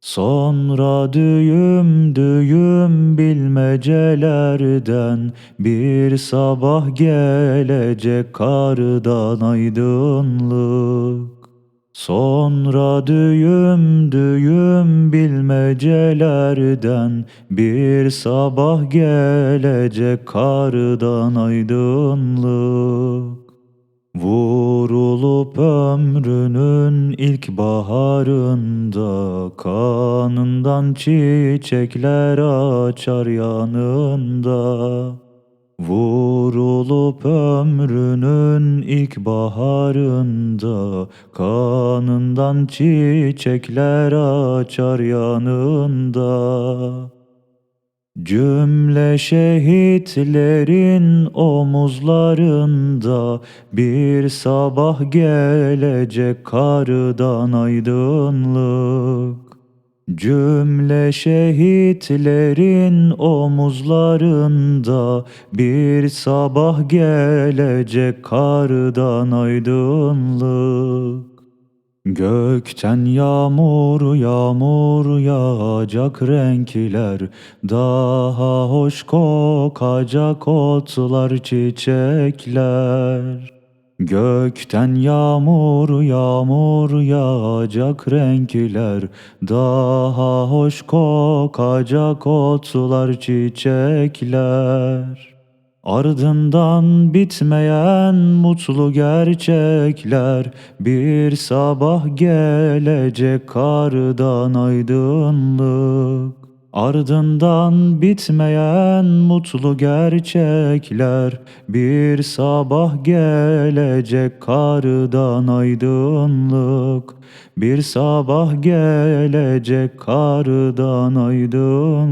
Sonra düğüm düğüm bilmecelerden bir sabah gelecek kardan aydınlık. Sonra düğüm düğüm bilmecelerden bir sabah gelecek kardan aydınlık. Vurulup ömrünün ilk baharında Kanından çiçekler açar yanında. Vurulup ömrünün ilk baharında Kanından çiçekler açar yanında Cümle şehitlerin omuzlarında bir sabah gelecek kardan aydınlık. Cümle şehitlerin omuzlarında bir sabah gelecek kardan aydınlık. Gökten yağmur yağmur yağacak renkler. Daha hoş kokacak otlar çiçekler. Gökten yağmur yağmur yağacak renkler. Daha hoş kokacak otlar çiçekler Ardından bitmeyen mutlu gerçekler Bir sabah gelecek kardan aydınlık. Ardından bitmeyen mutlu gerçekler Bir sabah gelecek kardan aydınlık. Bir sabah gelecek kardan aydınlık